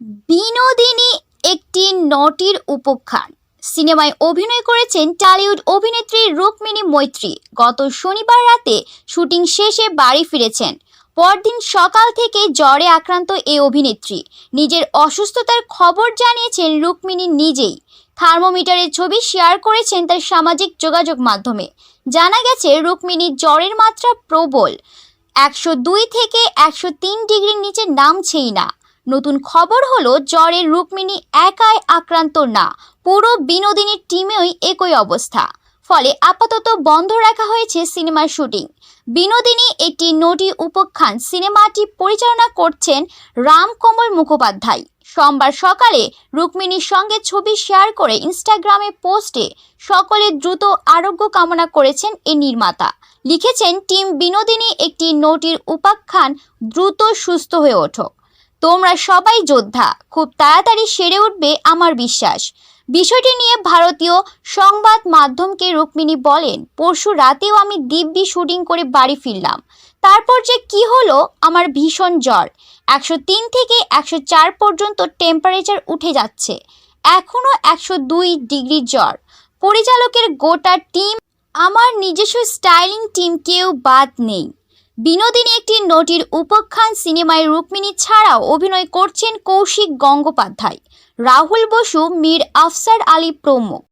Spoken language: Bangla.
বিনোদিনী একটি নটির উপখ্যান। সিনেমায় অভিনয় করেছেন টলিউড অভিনেত্রী রুক্মিণী মৈত্রী। গত শনিবার রাতে শুটিং শেষে বাড়ি ফিরেছেন। পরদিন সকাল থেকে জ্বরে আক্রান্ত এই অভিনেত্রী। নিজের অসুস্থতার খবর জানিয়েছেন রুক্মিণী নিজেই। থার্মোমিটারের ছবি শেয়ার করেছেন তার সামাজিক যোগাযোগ মাধ্যমে। জানা গেছে রুক্মিণীর জ্বরের মাত্রা প্রবল। একশো দুই থেকে একশো তিন ডিগ্রির নিচে নামছেই না। নতুন খবর হলো জ্বরে রুক্মিণী একাই আক্রান্ত না, পুরো বিনোদিনীর টিমেই একই অবস্থা। ফলে আপাতত বন্ধ রাখা হয়েছে সিনেমার শুটিং। বিনোদিনী একটি নটি উপখ্যান সিনেমাটি পরিচালনা করছেন রামকমল মুখোপাধ্যায়। সোমবার সকালে রুক্মিণীর সঙ্গে ছবি শেয়ার করে ইনস্টাগ্রামে পোস্টে সকলে দ্রুত আরোগ্য কামনা করেছেন এই নির্মাতা। লিখেছেন, টিম বিনোদিনী একটি নটির উপাখ্যান দ্রুত সুস্থ হয়ে ওঠো তোমরা সবাই যোদ্ধা। খুব তাড়াতাড়ি সেরে উঠবে আমার বিশ্বাস। বিষয়টি নিয়ে ভারতীয় সংবাদ মাধ্যমকে রুক্মিণী বলেন, পরশু রাতেও আমি দিব্যি শুটিং করে বাড়ি ফিরলাম। তারপর যে কি হলো আমার ভীষণ জ্বর। একশো তিন থেকে একশো চার পর্যন্ত টেম্পারেচার উঠে যাচ্ছে। এখনও একশো দুই ডিগ্রি জ্বর। পরিচালকের গোটা টিম আমার নিজস্ব স্টাইলিং টিম কেউ বাদ নেই। বিনোদিনী একটি নটির উপখ্যান সিনেমায় রুক্মিণী ছাড়াও অভিনয় করছেন কৌশিক গঙ্গোপাধ্যায়। রাহুল বসু, মীর আফসার আলী প্রমুখ।